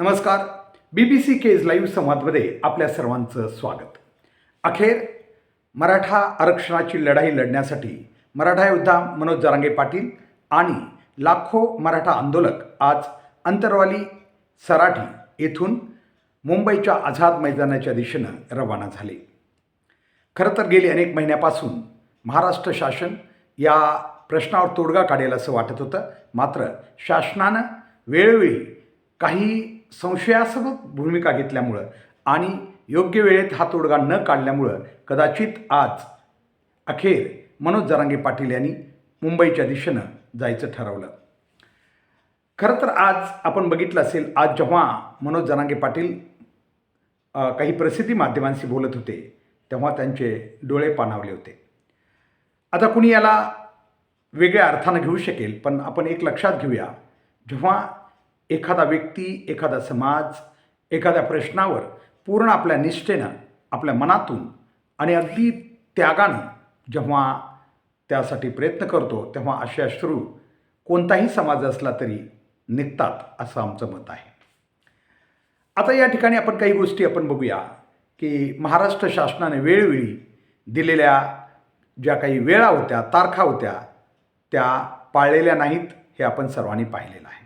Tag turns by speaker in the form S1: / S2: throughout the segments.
S1: नमस्कार. B B C Kaij live संवादमध्ये आपल्या सर्वांचं स्वागत. अखेर मराठा आरक्षणाची लढाई लढण्यासाठी मराठा योद्धा मनोज जरांगे पाटील आणि लाखो मराठा आंदोलक आज अंतरवाली सराठी येथून मुंबईच्या आझाद मैदानाच्या दिशेनं रवाना झाले. खरं तर गेली अनेक महिन्यापासून महाराष्ट्र शासन या प्रश्नावर तोडगा काढेल असं वाटत होतं. मात्र शासनानं वेळोवेळी काही संशयास्पद भूमिका घेतल्यामुळं आणि योग्य वेळेत हा तोडगा न काढल्यामुळं कदाचित आज अखेर मनोज जरांगे पाटील यांनी मुंबईच्या दिशेनं जायचं ठरवलं. खरं तर आज आपण बघितलं असेल आज जेव्हा मनोज जरांगे पाटील काही प्रसिद्धी माध्यमांशी बोलत होते तेव्हा त्यांचे डोळे पाणावले होते. आता कुणी याला वेगळ्या अर्थानं घेऊ शकेल पण आपण एक लक्षात घेऊया जेव्हा एखादा व्यक्ती एखादा समाज एखाद्या प्रश्नावर पूर्ण आपल्या निष्ठेनं आपल्या मनातून आणि अगदी त्यागानं जेव्हा त्यासाठी प्रयत्न करतो तेव्हा असे अश्रू कोणताही समाज असला तरी निघतात असं आमचं मत आहे. आता या ठिकाणी आपण काही गोष्टी आपण बघूया की महाराष्ट्र शासनाने वेळोवेळी दिलेल्या ज्या काही वेळा होत्या तारखा होत्या त्या पाळलेल्या नाहीत हे आपण सर्वांनी पाहिलेलं आहे.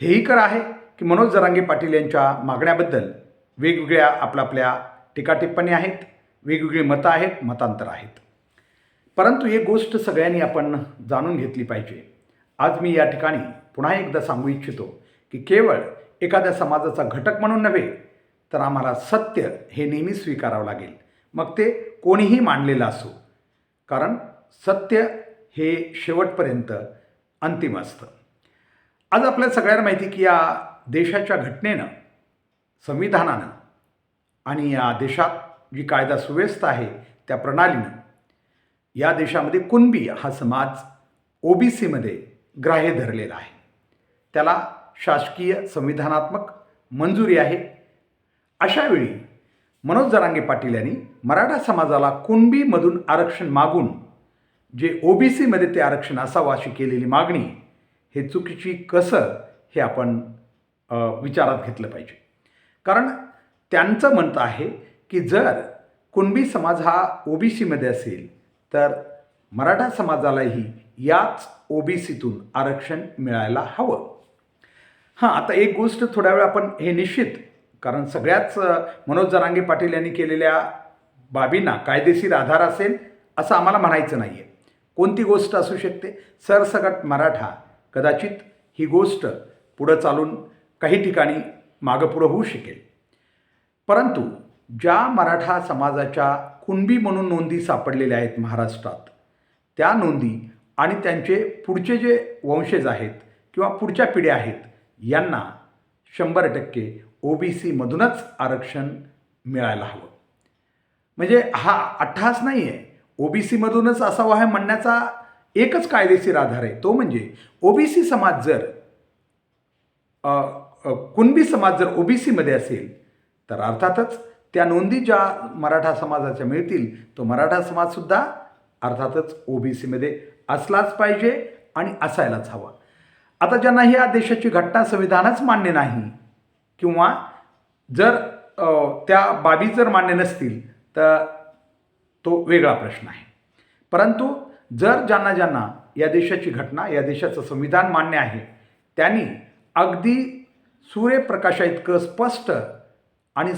S1: हेही खरं आहे की मनोज जरांगे पाटील यांच्या मागण्याबद्दल वेगवेगळ्या आपल्या आपल्या टीकाटिप्पणी आहेत वेगवेगळी मतं आहेत मतांतर आहेत. परंतु एक गोष्ट सगळ्यांनी आपण जाणून घेतली पाहिजे. आज मी या ठिकाणी पुन्हा एकदा सांगू इच्छितो की केवळ एखाद्या समाजाचा घटक म्हणून नव्हे तर आम्हाला सत्य हे नेहमी स्वीकारावं लागेल. मग ते कोणीही मांडलेलं असो. कारण सत्य हे शेवटपर्यंत अंतिम असतं. आज आपल्या सगळ्यांना माहिती की या देशाच्या घटनेनं संविधानानं आणि या देशात जी कायदा सुव्यवस्था आहे त्या प्रणालीनं या देशामध्ये कुणबी हा समाज ओबीसीमध्ये ग्राह्य धरलेला आहे. त्याला शासकीय संविधानात्मक मंजुरी आहे. अशावेळी मनोज जरांगे पाटील यांनी मराठा समाजाला कुणबीमधून आरक्षण मागून जे ओबीसीमध्ये ते आरक्षण असावं अशी केलेली मागणी हे चुकीची कसं हे आपण विचारात घेतलं पाहिजे. कारण त्यांचं म्हणतं आहे की जर कुणबी समाज हा ओबीसीमध्ये असेल तर मराठा समाजालाही याच ओबीसीतून आरक्षण मिळायला हवं. हां आता एक गोष्ट थोड्या वेळ आपण हे निश्चित कारण सगळ्याच मनोज जरांगे पाटील यांनी केलेल्या बाबींना कायदेशीर आधार असेल असं आम्हाला म्हणायचं नाही आहे कोणती गोष्ट असू शकते? सरसकट मराठा कदाचित ही गोष्ट पुढं चालून काही ठिकाणी मागं पुढं होऊ शकेल. परंतु ज्या मराठा समाजाच्या कुणबी म्हणून नोंदी सापडलेल्या आहेत महाराष्ट्रात त्या नोंदी आणि त्यांचे पुढचे जे वंशज आहेत किंवा पुढच्या पिढ्या आहेत यांना शंभर टक्के ओ बी सीमधूनच आरक्षण मिळायला हवं. म्हणजे हा अठ्ठास नाही आहे ओ बी सीमधूनच असावा हे म्हणण्याचा एकच कायदेशीर आधार आहे. तो म्हणजे ओबीसी समाज जर कुणबी समाज जर ओबीसीमध्ये असेल तर अर्थातच त्या नोंदी ज्या मराठा समाजाच्या मिळतील तो मराठा समाजसुद्धा अर्थातच ओबीसीमध्ये असलाच पाहिजे आणि असायलाच हवा. आता ज्यांना ही या देशाची घटना संविधानच मान्य नाही किंवा जर त्या बाबी जर मान्य नसतील तर तो वेगळा प्रश्न आहे. परंतु जर ज्यांना ज्यांना या देशाची घटना या देशाचं संविधान मान्य आहे त्यांनी अगदी सूर्यप्रकाशा इतकं स्पष्ट आणि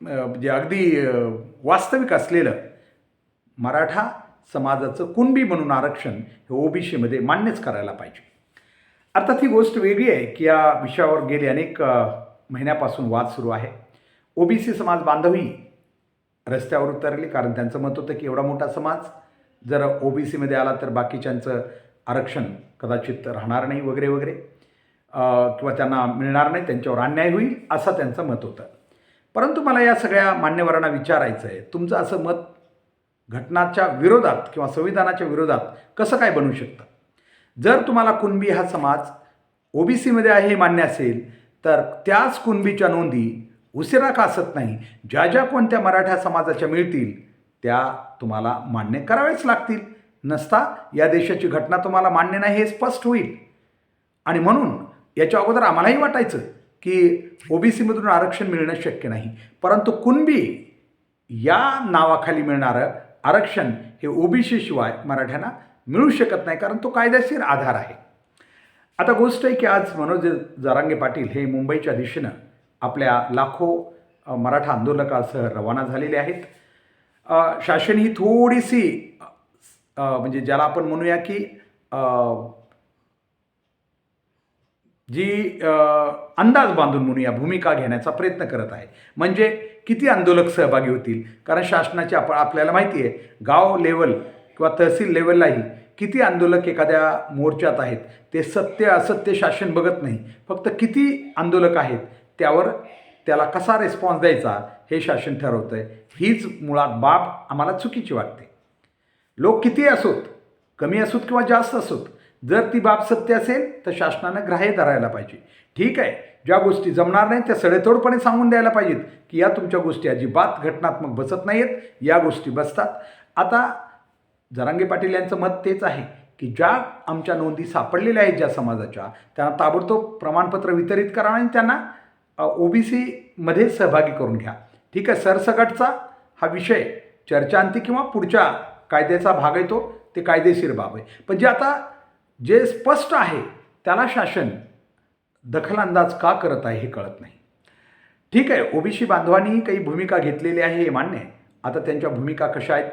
S1: म्हणजे अगदी वास्तविक असलेलं मराठा समाजाचं कुणबी म्हणून आरक्षण हे ओबीसीमध्ये मान्यच करायला पाहिजे. अर्थात ही गोष्ट वेगळी आहे की या विषयावर गेले अनेक महिन्यापासून वाद सुरू आहे. ओबीसी समाज बांधवही रस्त्यावर उतरले कारण त्यांचं मत होतं की एवढा मोठा समाज जर ओ बी सीमध्ये आला तर बाकीच्यांचं आरक्षण कदाचित राहणार नाही वगैरे वगैरे. किंवा त्यांना मिळणार नाही त्यांच्यावर अन्याय होईल असं त्यांचं मत होतं. परंतु मला या सगळ्या मान्यवरांना विचारायचं आहे तुमचं असं मत घटनाच्या विरोधात किंवा संविधानाच्या विरोधात कसं काय बनू शकतं? जर तुम्हाला कुणबी हा समाज ओ बी सीमध्ये आहे हे मान्य असेल तर त्याच कुणबीच्या नोंदी उशिरा का असत नाही? ज्या ज्या कोणत्या मराठा समाजाच्या मिळतील त्या तुम्हाला मान्य कराव्याच लागतील. नसता या देशाची घटना तुम्हाला मान्य नाही हे स्पष्ट होईल. आणि म्हणून याच्या अगोदर आम्हालाही वाटायचं की ओबीसीमधून आरक्षण मिळणं शक्य नाही. परंतु कुणबी या नावाखाली मिळणारं आरक्षण हे ओबीसीशिवाय मराठ्यांना मिळू शकत नाही कारण तो कायदेशीर आधार आहे. आता गोष्ट आहे की आज मनोज जरांगे पाटील हे मुंबईच्या दिशेनं आपल्या लाखो मराठा आंदोलकासह रवाना झालेले आहेत. शासन ही थोडीशी म्हणजे ज्याला आपण म्हणूया की जी अंदाज बांधून म्हणूया भूमिका घेण्याचा प्रयत्न करत आहे. म्हणजे किती आंदोलक सहभागी होतील? कारण शासनाची आप आपल्याला माहिती आहे गाव लेवल किंवा तहसील लेवललाही किती आंदोलक एखाद्या मोर्चात आहेत? ते सत्य असत्य शासन बघत नाही. फक्त किती आंदोलक आहेत? त्यावर त्याला कसा रिस्पॉन्स द्यायचा हे शासन ठरवतं आहे हीच मुळात बाब आम्हाला चुकीची वाटते. लोक किती असोत कमी असोत किंवा जास्त असोत जर ती बाब सत्य असेल तर शासनानं ग्राह्य धरायला पाहिजे. ठीक आहे ज्या गोष्टी जमणार नाहीत त्या सडेतोडपणे सांगून द्यायला पाहिजेत की या तुमच्या गोष्टी अजिबात घटनात्मक बसत नाहीत या गोष्टी बसतात. आता जरांगे पाटील यांचं मत तेच आहे की ज्या आमच्या नोंदी सापडलेल्या आहेत ज्या समाजाच्या त्यांना ताबडतोब प्रमाणपत्र वितरित करा आणि त्यांना ओ बी सीमध्ये सहभागी करून घ्या. ठीक आहे सरसकटचा हा विषय चर्चांती किंवा पुढच्या कायद्याचा भाग आहे तो ते कायदेशीर बाब आहे. पण जे आता जे स्पष्ट आहे त्याला शासन दखलंदाज का करत आहे हे कळत नाही. ठीक आहे ओबीसी बांधवांनी काही भूमिका घेतलेली आहे हे मान्य आहे. आता त्यांच्या भूमिका कशा आहेत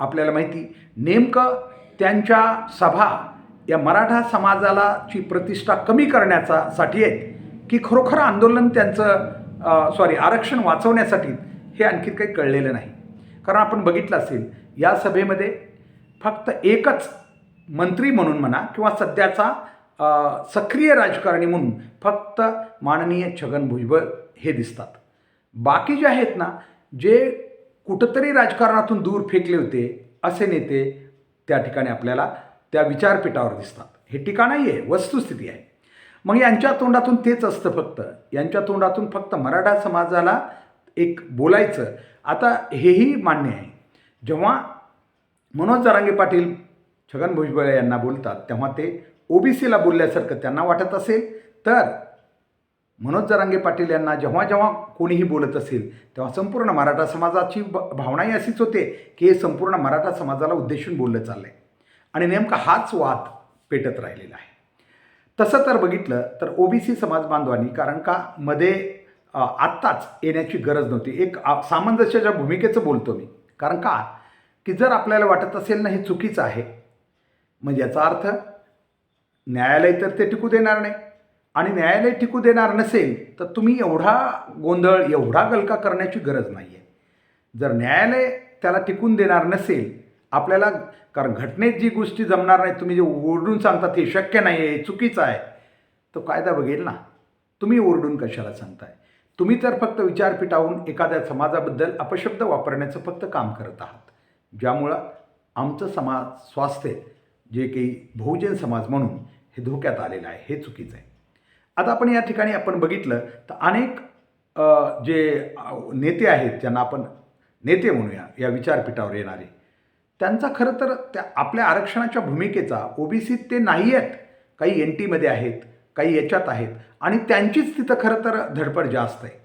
S1: आपल्याला माहिती. नेमकं त्यांच्या सभा या मराठा समाजाला ची प्रतिष्ठा कमी करण्याचा साठी आहेत की खरोखर आंदोलन त्यांचं सॉरी आरक्षण वाचवण्यासाठी हे आणखी काही कळलेलं नाही. कारण आपण बघितलं असेल या सभेमध्ये फक्त एकच मंत्री म्हणून म्हणा किंवा सध्याचा सक्रिय राजकारणी म्हणून फक्त माननीय छगन भुजबळ हे दिसतात. बाकी जे आहेत ना जे कुठंतरी राजकारणातून दूर फेकले होते असे नेते त्या ठिकाणी आपल्याला त्या विचारपीठावर दिसतात. हे ठिकाण नाही आहे वस्तुस्थिती आहे. मग यांच्या तोंडातून तेच असतं फक्त. यांच्या तोंडातून फक्त मराठा समाजाला एक बोलायचं. आता हेही मान्य आहे. जेव्हा मनोज जरांगे पाटील छगन भुजबळ यांना बोलतात तेव्हा ते ओबीसीला बोलल्यासारखं त्यांना वाटत असेल. तर मनोज जरांगे पाटील यांना जेव्हा जेव्हा कोणीही बोलत असेल तेव्हा संपूर्ण मराठा समाजाची ब भावनाही अशीच होते की हे संपूर्ण मराठा समाजाला उद्देशून बोललं चाललं आहे आणि नेमका हाच वाद पेटत राहिलेला आहे. तसं तर बघितलं तर ओबीसी समाज बांधवांनी कारण का मध्ये आत्ताच येण्याची गरज नव्हती. एक सामंजस्याच्या भूमिकेचं बोलतो मी कारण का? की जर आपल्याला वाटत असेल ना हे चुकीचं आहे म्हणजे याचा अर्थ न्यायालय तर ते टिकू देणार नाही. आणि न्यायालय टिकू देणार नसेल तर तुम्ही एवढा गोंधळ एवढा गलका करण्याची गरज नाही आहे जर न्यायालय त्याला टिकून देणार नसेल आपल्याला कारण घटनेत जी गोष्टी जमणार नाही तुम्ही जे ओरडून सांगतात ते शक्य नाही आहे चुकीचं आहे. तो कायदा बघेल ना. तुम्ही ओरडून कशाला सांगताय? तुम्ही तर फक्त विचारपीठाहून एखाद्या समाजाबद्दल अपशब्द वापरण्याचं फक्त काम करत आहात. ज्यामुळं आमचं समाज स्वास्थ्य जे काही बहुजन समाज म्हणून हे धोक्यात आलेलं आहे हे चुकीचं आहे. आता आपण या ठिकाणी आपण बघितलं तर अनेक जे नेते आहेत ज्यांना आपण नेते म्हणूया या विचारपीठावर येणारे त्यांचा खरं तर त्या आपल्या आरक्षणाच्या भूमिकेचा ओबीसीत ते नाही आहेत काही एन टीमध्ये आहेत काही याच्यात आहेत आणि त्यांचीच तिथं खरं तर धडपड जास्त आहे.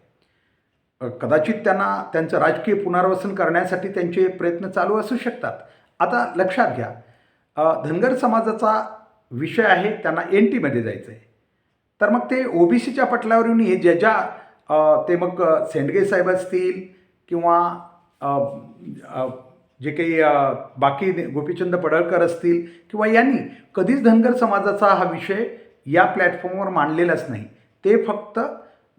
S1: कदाचित त्यांना त्यांचं राजकीय पुनर्वसन करण्यासाठी त्यांचे प्रयत्न चालू असू शकतात. आता लक्षात घ्या धनगर समाजाचा विषय आहे त्यांना एन टीमध्ये जायचं आहे तर मग ते ओबीसीच्या पटलावर येऊन हे ज्या ज्या ते मग सेंडगे साहेब असतील किंवा जे काही बाकी गोपीचंद पडळकर असतील किंवा यांनी कधीच धनगर समाजाचा हा विषय या प्लॅटफॉर्मवर मांडलेलाच नाही. ते फक्त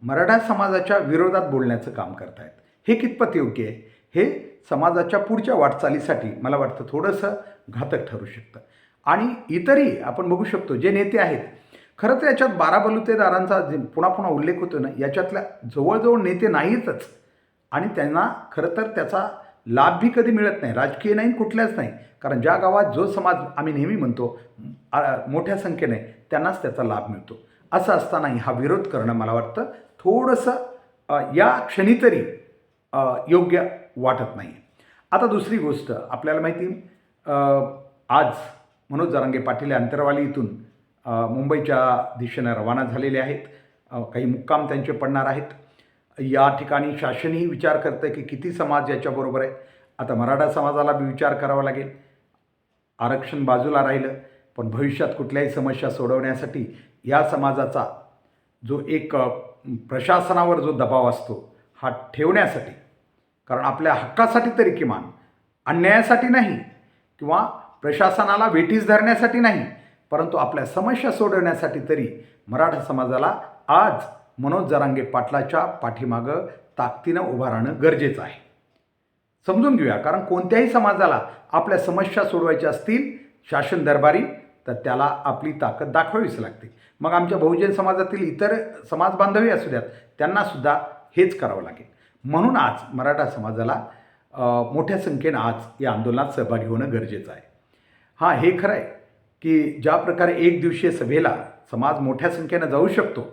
S1: मराठा समाजाच्या विरोधात बोलण्याचं काम करतायत. हे कितपत योग्य आहे? हे समाजाच्या पुढच्या वाटचालीसाठी मला वाटतं थोडंसं घातक ठरू शकतं. आणि इतरही आपण बघू शकतो जे नेते आहेत खरं तर याच्यात बारा बलुतेदारांचा जे पुन्हा पुन्हा उल्लेख होतो ना याच्यातल्या जवळजवळ नेते नाहीतच. आणि त्यांना खरं तर त्याचा लाभही कधी मिळत नाही राजकीय नाही कुठल्याच नाही. कारण ज्या गावात जो समाज आम्ही नेहमी म्हणतो मोठ्या संख्येने त्यांनाच त्याचा लाभ मिळतो. असं असतानाही हा विरोध करणं मला वाटतं थोडंसं या क्षणी तरी योग्य वाटत नाही. आता दुसरी गोष्ट आपल्याला माहिती आज मनोज जरांगे पाटील अंतरवाली इथून मुंबईच्या दिशेनं रवाना झालेले आहेत. काही मुक्काम त्यांचे पडणार आहेत. या ठिकाणी शासनही विचार करतं की किती समाज याच्याबरोबर आहे. आता मराठा समाजाला बी विचार करावा लागेल. आरक्षण बाजूला राहिलं पण भविष्यात कुठल्याही समस्या सोडवण्यासाठी या समाजाचा जो एक प्रशासनावर जो दबाव असतो हा ठेवण्यासाठी कारण आपल्या हक्कासाठी तरी किमान अन्यायासाठी नाही किंवा प्रशासनाला वेठीस धरण्यासाठी नाही परंतु आपल्या समस्या सोडवण्यासाठी तरी मराठा समाजाला आज मनोज जरांगे पाटलाच्या पाठीमागं ताकदीनं उभं राहणं गरजेचं आहे. समजून घेऊया कारण कोणत्याही समाजाला आपल्या समस्या सोडवायच्या असतील शासन दरबारी तर त्याला आपली ताकद दाखवावीच लागते. मग आमच्या बहुजन समाजातील इतर समाज बांधवी असू द्यात त्यांनासुद्धा हेच करावं लागेल. म्हणून आज मराठा समाजाला मोठ्या संख्येनं आज या आंदोलनात सहभागी होणं गरजेचं आहे. हां हे खरं आहे की ज्या प्रकारे एक दिवसीय सभेला समाज मोठ्या संख्येनं जाऊ शकतो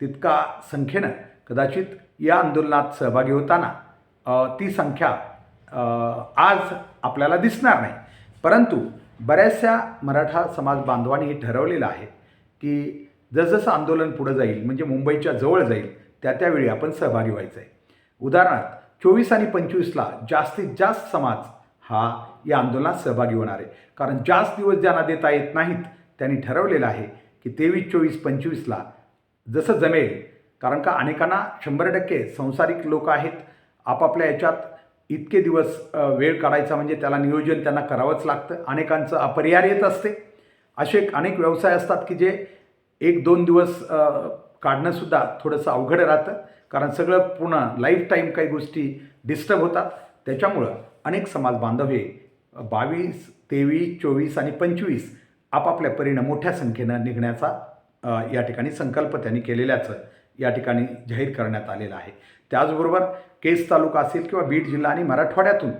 S1: तितका संख्येनं कदाचित या आंदोलनात सहभागी होताना ती संख्या आज आपल्याला दिसणार नाही. परंतु बऱ्याचशा मराठा समाज बांधवांनी हे ठरवलेलं आहे की जसजसं आंदोलन पुढं जाईल म्हणजे मुंबईच्या जवळ जाईल त्या त्यावेळी आपण सहभागी व्हायचं आहे उदाहरणार्थ चोवीस आणि पंचवीसला जास्तीत जास्त समाज हा या आंदोलनात सहभागी होणार आहे. कारण जास्त दिवस ज्यांना देता येत नाहीत त्यांनी ठरवलेलं आहे की तेवीस चोवीस पंचवीसला जसं जमेल. कारण का अनेकांना शंभर टक्के संसारिक लोक आहेत. आपापल्या याच्यात इतके दिवस वेळ काढायचा म्हणजे त्याला नियोजन त्यांना करावंच लागतं. अनेकांचं अपरिहार्यत असते. असे अनेक व्यवसाय असतात की जे एक दोन दिवस काढणंसुद्धा थोडंसं अवघड राहतं. कारण सगळं पूर्ण लाईफ टाईम काही गोष्टी डिस्टर्ब होतात. त्याच्यामुळं अनेक समाज बांधव हे बावीस तेवीस चोवीस आणि पंचवीस आपापल्या परीनं मोठ्या संख्येनं निघण्याचा या ठिकाणी संकल्प त्यांनी केलेल्याचं या ठिकाणी जाहीर करण्यात आलेलं आहे. त्याचबरोबर केस तालुका असेल किंवा बीड जिल्हा आणि मराठवाड्यातून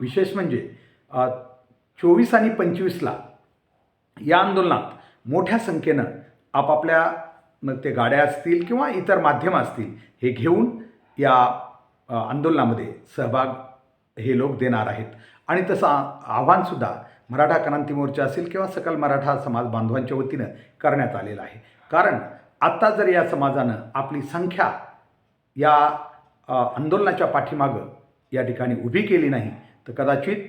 S1: विशेष म्हणजे चोवीस आणि पंचवीसला या आंदोलनात मोठ्या संख्येनं आपापल्या मग ते गाड्या असतील किंवा इतर माध्यमं असतील हे घेऊन या आंदोलनामध्ये सहभाग हे लोक देणार आहेत. आणि तसं आव्हानसुद्धा मराठा क्रांती मोर्चा असेल किंवा सकल मराठा समाज बांधवांच्या वतीनं करण्यात आलेलं आहे. कारण आत्ता जर या समाजानं आपली संख्या या आंदोलनाच्या पाठीमागं या ठिकाणी उभी केली नाही तर कदाचित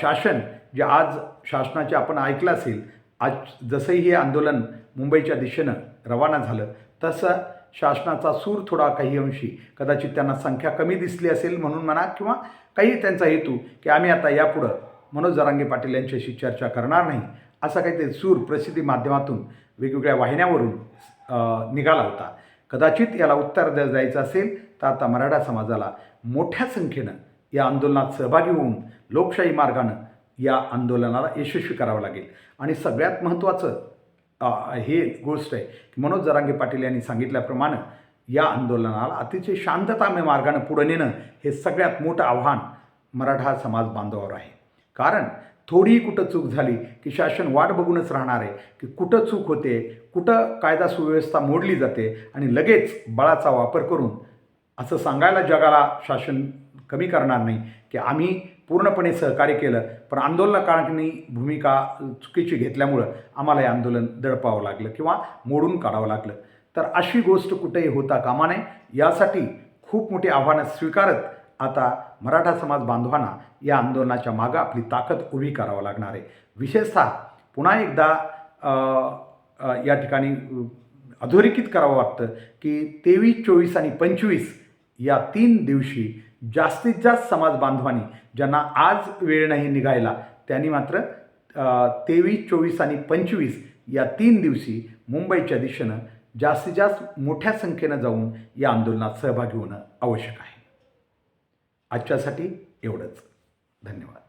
S1: शासन जे आज शासनाचे आपण ऐकलं असेल आज जसंही हे आंदोलन मुंबईच्या दिशेनं रवाना झालं तसं शासनाचा सूर थोडा काही अंशी कदाचित त्यांना संख्या कमी दिसली असेल म्हणून म्हणा किंवा काही त्यांचा हेतू की आम्ही आता यापुढं मनोज जरांगे पाटील यांच्याशी चर्चा करणार नाही. असा काहीतरी सूर प्रसिद्धी माध्यमातून वेगवेगळ्या वाहिन्यावरून निघाला होता. कदाचित याला उत्तर द्या जायचं असेल तर आता मराठा समाजाला मोठ्या संख्येनं या आंदोलनात सहभागी होऊन लोकशाही मार्गानं या आंदोलनाला यशस्वी करावं लागेल. आणि सगळ्यात महत्त्वाचं हे गोष्ट आहे की मनोज जरांगे पाटील यांनी सांगितल्याप्रमाणे या आंदोलनाला अतिशय शांततामय मार्गानं पुढे नेणं हे सगळ्यात मोठं आव्हान मराठा समाज बांधवावर आहे. कारण थोडीही कुठं चूक झाली की शासन वाट बघूनच राहणार आहे की कुठं चूक होते कुठं कायदा सुव्यवस्था मोडली जाते आणि लगेच बळाचा वापर करून असं सांगायला जगाला शासन कमी करणार नाही की आम्ही पूर्णपणे सहकार्य केलं. पण आंदोलनकारांनी भूमिका चुकीची घेतल्यामुळं आम्हाला हे आंदोलन दडपावं लागलं किंवा मोडून काढावं लागलं. तर अशी गोष्ट कुठेही होता कामा नये. यासाठी खूप मोठी आव्हानं स्वीकारत आता मराठा समाज बांधवांना या आंदोलनाच्या मागं आपली ताकद उभी करावं लागणार आहे. विशेषतः पुन्हा एकदा या ठिकाणी अधोरेखित करावं वाटतं की तेवीस चोवीस आणि पंचवीस या तीन दिवशी जास्तीत जास्त समाज बांधवांनी ज्यांना आज वेळ नाही निघायला त्यांनी मात्र तेवीस चोवीस आणि पंचवीस या तीन दिवशी मुंबईच्या दिशेनं जास्तीत जास्त मोठ्या संख्येनं जाऊन या आंदोलनात सहभागी होणं आवश्यक आहे. आजच्यासाठी एवढंच. धन्यवाद.